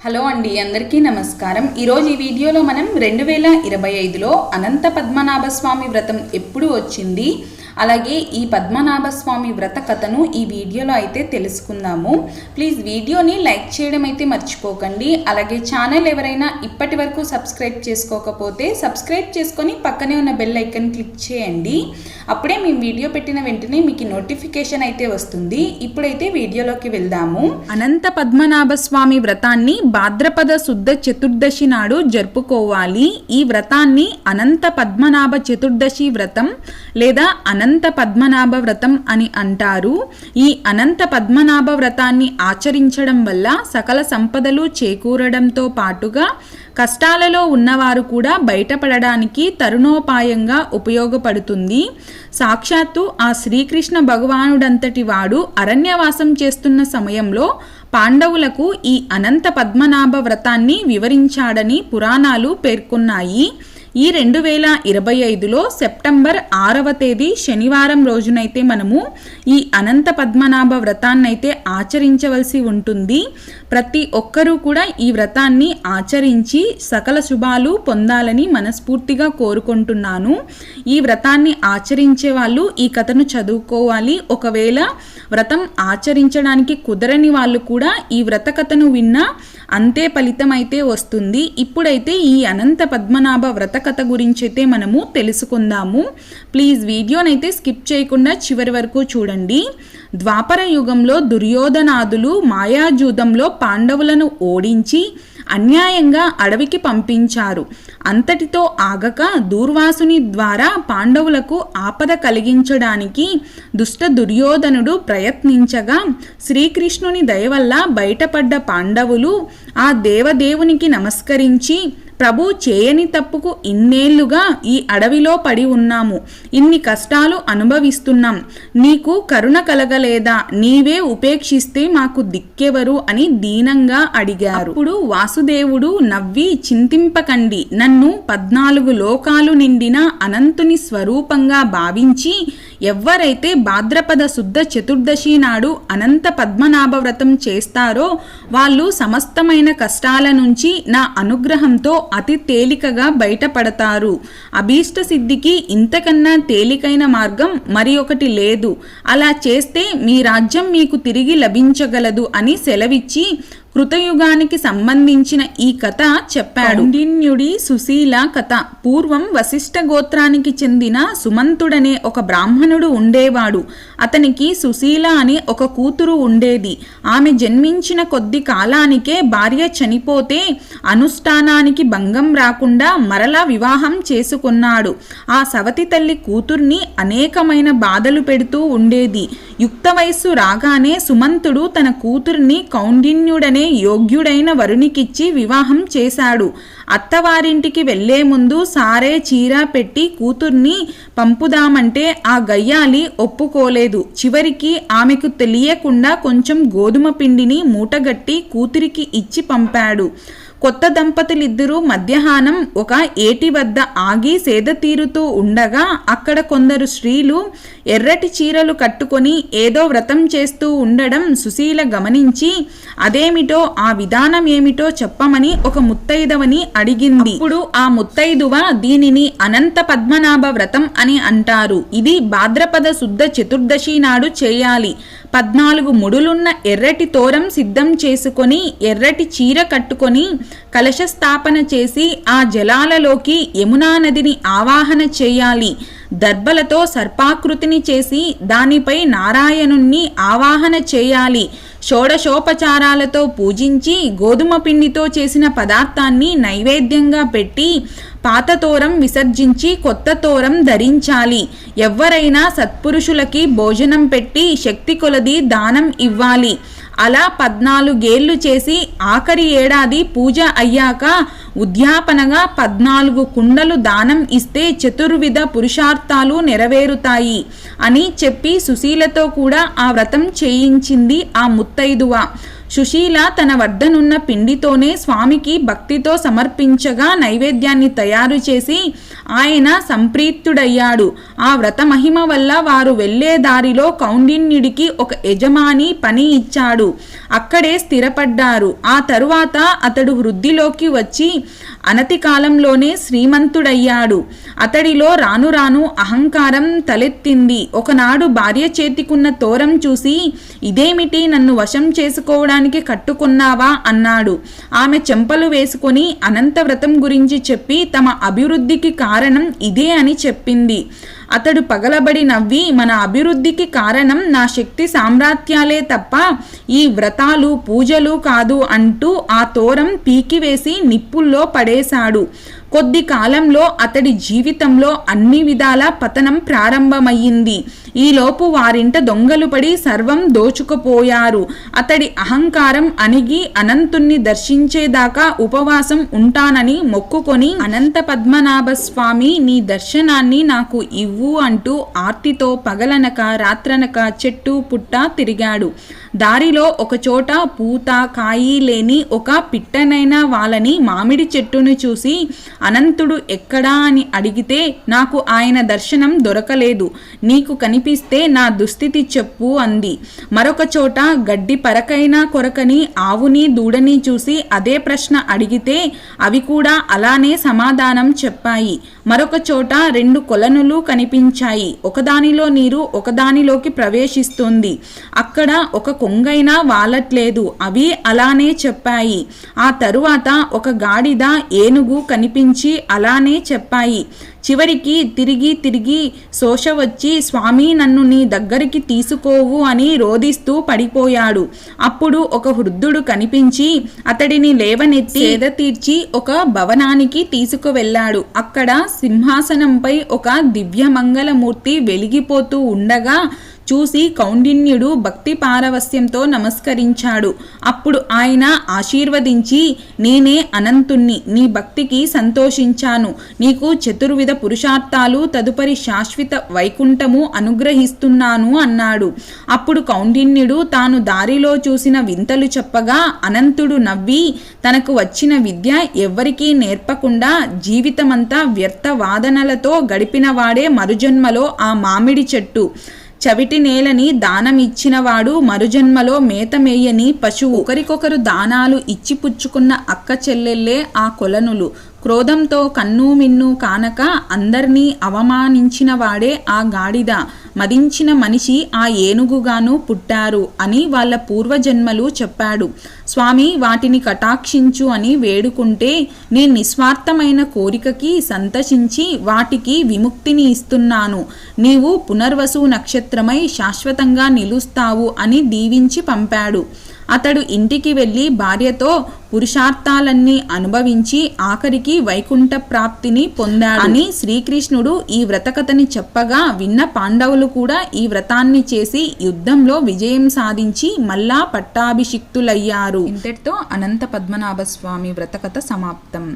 Hello అండి అందరికీ నమస్కారం. ఈరోజు ఈ వీడియోలో మనం రెండు వేల ఇరవై ఐదులో అనంత పద్మనాభ స్వామి వ్రతం ఎప్పుడు వచ్చింది? అలాగే ఈ పద్మనాభ స్వామి వ్రత కథను ఈ వీడియోలో అయితే తెలుసుకుందాము. ప్లీజ్ వీడియోని లైక్ చేయడం అయితే మర్చిపోకండి. అలాగే ఛానల్ ఎవరైనా ఇప్పటి వరకు సబ్స్క్రైబ్ చేసుకోకపోతే సబ్స్క్రైబ్ చేసుకొని పక్కనే ఉన్న బెల్ ఐకన్ క్లిక్ చేయండి. అప్పుడే మేము వీడియో పెట్టిన వెంటనే మీకు నోటిఫికేషన్ అయితే వస్తుంది. ఇప్పుడైతే వీడియోలోకి వెళ్దాము. అనంత పద్మనాభ స్వామి వ్రతాన్ని భాద్రపద శుద్ధ చతుర్దశి నాడు జరుపుకోవాలి. ఈ వ్రతాన్ని అనంత పద్మనాభ చతుర్దశి వ్రతం లేదా అనంత అనంత పద్మనాభ వ్రతం అని అంటారు. ఈ అనంత పద్మనాభ వ్రతాన్ని ఆచరించడం వల్ల సకల సంపదలు చేకూరడంతో పాటుగా కష్టాలలో ఉన్నవారు కూడా బయటపడడానికి తరుణోపాయంగా ఉపయోగపడుతుంది. సాక్షాత్తు ఆ శ్రీకృష్ణ భగవానుడంతటి వాడు అరణ్యవాసం చేస్తున్న సమయంలో పాండవులకు ఈ అనంత పద్మనాభ వ్రతాన్ని వివరించాడని పురాణాలు పేర్కొన్నాయి. ఈ రెండు వేల ఇరవై ఐదులో సెప్టెంబర్ ఆరవ తేదీ శనివారం రోజునైతే మనము ఈ అనంత పద్మనాభ వ్రతాన్నైతే ఆచరించవలసి ఉంటుంది. ప్రతి ఒక్కరూ కూడా ఈ వ్రతాన్ని ఆచరించి సకల శుభాలు పొందాలని మనస్ఫూర్తిగా కోరుకుంటున్నాను. ఈ వ్రతాన్ని ఆచరించే వాళ్ళు ఈ కథను చదువుకోవాలి. ఒకవేళ వ్రతం ఆచరించడానికి కుదరని వాళ్ళు కూడా ఈ వ్రత కథను విన్నా అంతే ఫలితం అయితే వస్తుంది. ఇప్పుడైతే ఈ అనంత పద్మనాభ వ్రత కథ గురించి అయితే మనము తెలుసుకుందాము. ప్లీజ్ వీడియోనైతే స్కిప్ చేయకుండా చివరి వరకు చూడండి. ద్వాపర యుగంలో దుర్యోధనాదులు మాయాజూదంలో పాండవులను ఓడించి అన్యాయంగా అడవికి పంపించారు. అంతటితో ఆగక దూర్వాసుని ద్వారా పాండవులకు ఆపద కలిగించడానికి దుష్ట దుర్యోధనుడు ప్రయత్నించగా శ్రీకృష్ణుని దయవల్ల బయటపడ్డ పాండవులు ఆ దేవదేవునికి నమస్కరించి ప్రభు చేయని తప్పుకు ఇన్నేళ్ళుగా ఈ అడవిలో పడి ఉన్నాము. ఇన్ని కష్టాలు అనుభవిస్తున్నాం. నీకు కరుణ కలగలేదా? నీవే ఉపేక్షిస్తే మాకు దిక్కెవరు? అని దీనంగా అడిగారు. ఇప్పుడు వాసుదేవుడు నవ్వి చింతింపకండి. నన్ను పద్నాలుగు లోకాలు నిండిన అనంతుని స్వరూపంగా భావించి ఎవరైతే భాద్రపద శుద్ధ చతుర్దశి నాడు అనంత పద్మనాభ వ్రతం చేస్తారో వాళ్ళు సమస్తమైన కష్టాల నుంచి నా అనుగ్రహంతో అతి తేలికగా బయటపడతారు. అభీష్ట సిద్ధికి ఇంతకన్నా తేలికైన మార్గం మరి ఒకటి లేదు. అలా చేస్తే మీ రాజ్యం మీకు తిరిగి లభించగలదు అని సెలవిచ్చి కృతయుగానికి సంబంధించిన ఈ కథ చెప్పాడు. కౌండిన్యుడి సుశీల కథ. పూర్వం వశిష్ఠ గోత్రానికి చెందిన సుమంతుడనే ఒక బ్రాహ్మణుడు ఉండేవాడు. అతనికి సుశీల అని ఒక కూతురు ఉండేది. ఆమె జన్మించిన కొద్ది కాలానికే భార్య చనిపోతే అనుష్ఠానానికి భంగం రాకుండా మరలా వివాహం చేసుకున్నాడు. ఆ సవతి తల్లి కూతుర్ని అనేకమైన బాధలు పెడుతూ ఉండేది. యుక్త వయస్సు రాగానే సుమంతుడు తన కూతుర్ని కౌండిన్యుడనే యోగ్యుడైన వరునికిచ్చి వివాహం చేశాడు. అత్తవారింటికి వెళ్ళే ముందు సారే చీర పెట్టి కూతుర్ని పంపుదామంటే ఆ గయ్యాలి ఒప్పుకోలేదు. చివరికి ఆమెకు తెలియకుండా కొంచెం గోధుమ పిండిని మూటగట్టి కూతురికి ఇచ్చి పంపాడు. కొత్త దంపతులిద్దరూ మధ్యాహ్నం ఒక ఏటి వద్ద ఆగి సేద తీరుతూ ఉండగా అక్కడ కొందరు స్త్రీలు ఎర్రటి చీరలు కట్టుకొని ఏదో వ్రతం చేస్తూ ఉండడం సుశీల గమనించి అదేమిటో ఆ విధానం ఏమిటో చెప్పమని ఒక ముత్తైదవని అడిగింది. ఇప్పుడు ఆ ముత్తైదువ దీనిని అనంత పద్మనాభ వ్రతం అని అంటారు. ఇది భాద్రపద శుద్ధ చతుర్దశి నాడు చేయాలి. పద్నాలుగు ముడులున్న ఎర్రటి తోరం సిద్ధం చేసుకొని ఎర్రటి చీర కట్టుకొని కలశ స్థాపన చేసి ఆ జలాలలోకి యమునా నదిని ఆవాహన చేయాలి. దర్భలతో సర్పాకృతిని చేసి దానిపై నారాయణుణ్ణి ఆవాహన చేయాలి. షోడశోపచారాలతో పూజించి గోధుమ పిండితో చేసిన పదార్థాన్ని నైవేద్యంగా పెట్టి పాత తోరం విసర్జించి కొత్త తోరం ధరించాలి. ఎవరైనా సత్పురుషులకి భోజనం పెట్టి శక్తి కొలది దానం ఇవ్వాలి. అలా పద్నాలుగేళ్ళు చేసి ఆఖరి ఏడాది పూజ అయ్యాక ఉద్యాపనగా పద్నాలుగు కుండలు దానం ఇస్తే చతుర్విధ పురుషార్థాలు నెరవేరుతాయి అని చెప్పి సుశీలతో కూడా ఆ వ్రతం చేయించింది ఆ ముత్తైదువ. సుశీల తన వద్దనున్న పిండితోనే స్వామికి భక్తితో సమర్పించగా నైవేద్యాన్ని తయారు చేసి ఆయన సంప్రీత్తుడయ్యాడు. ఆ వ్రత మహిమ వల్ల వారు వెళ్ళే దారిలో కౌండిన్యుడికి ఒక యజమాని పని ఇచ్చాడు. అక్కడే స్థిరపడ్డారు. ఆ తరువాత అతడు వృద్ధిలోకి వచ్చి అనతి కాలంలోనే శ్రీమంతుడయ్యాడు. అతడిలో రాను రాను అహంకారం తలెత్తింది. ఒకనాడు భార్య చేతికున్న తోరం చూసి ఇదేమిటి నన్ను వశం చేసుకోవడానికి కట్టుకున్నావా అన్నాడు. ఆమె చెంపలు వేసుకొని అనంత వ్రతం గురించి చెప్పి తమ అభివృద్ధికి కారణం ఇదే అని చెప్పింది. అతడు పగలబడి నవ్వి మన అభివృద్ధికి కారణం నా శక్తి సామ్రాత్యాలే తప్ప ఈ వ్రతాలు పూజలు కాదు అంటూ ఆ తోరం పీకివేసి నిప్పుల్లో పడేశాడు. కొద్ది కాలంలో అతడి జీవితంలో అన్ని విధాల పతనం ప్రారంభమయ్యింది. ఈలోపు వారింట దొంగలు పడి సర్వం దోచుకుపోయారు. అతడి అహంకారం అణిగి అనంతుణ్ణి దర్శించేదాకా ఉపవాసం ఉంటానని మొక్కుకొని అనంత పద్మనాభ స్వామి నీ దర్శనాన్ని నాకు ఇవ్వు అంటూ ఆర్తితో పగలనక రాత్రనక చెట్టు పుట్ట తిరిగాడు. దారిలో ఒకచోట పూత కాయి లేని ఒక పిట్టనైన వాళ్ళని మామిడి చెట్టును చూసి అనంతుడు ఎక్కడా? అని అడిగితే నాకు ఆయన దర్శనం దొరకలేదు. నీకు కనిపిస్తే నా దుస్థితి చెప్పు అంది. మరొక చోట గడ్డి పరకైనా కొరకని ఆవుని దూడని చూసి అదే ప్రశ్న అడిగితే అవి కూడా అలానే సమాధానం చెప్పాయి. మరొక చోట రెండు కొలనులు కనిపించాయి. ఒకదానిలో నీరు ఒకదానిలోకి ప్రవేశిస్తుంది. అక్కడ ఒక కొంగైనా వాలట్లేదు. అవి అలానే చెప్పాయి. ఆ తరువాత ఒక గాడిద ఏనుగు కనిపించి అలానే చెప్పాయి. చివరికి తిరిగి తిరిగి శోష వచ్చి స్వామి నన్ను నీ దగ్గరికి తీసుకోవు అని రోదిస్తూ పడిపోయాడు. అప్పుడు ఒక వృద్ధుడు కనిపించి అతడిని లేవనెత్తి ఎద తీర్చి ఒక భవనానికి తీసుకువెళ్ళాడు. అక్కడ సింహాసనంపై ఒక దివ్యమంగళమూర్తి వెలిగిపోతూ ఉండగా చూసి కౌండిన్యుడు భక్తి పారవస్యంతో నమస్కరించాడు. అప్పుడు ఆయన ఆశీర్వదించి నేనే అనంతుణ్ణి నీ భక్తికి సంతోషించాను. నీకు చతుర్విధ పురుషార్థాలు తదుపరి శాశ్వత వైకుంఠము అనుగ్రహిస్తున్నాను అన్నాడు. అప్పుడు కౌండిన్యుడు తాను దారిలో చూసిన వింతలు చెప్పగా అనంతుడు నవ్వి తనకు వచ్చిన విద్య ఎవ్వరికీ నేర్పకుండా జీవితమంతా వ్యర్థ వాదనలతో గడిపినవాడే మరుజన్మలో ఆ మామిడి చెట్టు. చవిటి నేలని దానమిచ్చినవాడు మరుజన్మలో మేత మేయని పశువు. ఒకరికొకరు దానాలు ఇచ్చి పుచ్చుకున్న అక్క చెల్లెళ్ళే ఆ కొలనులు. క్రోధంతో కన్ను మిన్ను కానక అందరినీ అవమానించిన వాడే ఆ గాడిద. మదించిన మనిషి ఆ ఏనుగుగాను పుట్టారు అని వాళ్ళ పూర్వజన్మలు చెప్పాడు. స్వామి వాటిని కటాక్షించు అని వేడుకుంటే నీ నిస్వార్థమైన కోరికకి సంతసించి వాటికి విముక్తిని ఇస్తున్నాను. నీవు పునర్వసు నక్షత్రమై శాశ్వతంగా నిలుస్తావు అని దీవించి పంపాడు. అతడు ఇంటికి వెళ్ళి భార్యతో పురుషార్థాలన్నీ అనుభవించి ఆఖరికి వైకుంఠ ప్రాప్తిని పొందాడు. అని శ్రీకృష్ణుడు ఈ వ్రతకథని చెప్పగా విన్న పాండవులు కూడా ఈ వ్రతాన్ని చేసి యుద్ధంలో విజయం సాధించి మళ్ళా పట్టాభిషిక్తులయ్యారు. ఇంతటితో అనంత పద్మనాభ స్వామి వ్రతకథ సమాప్తం.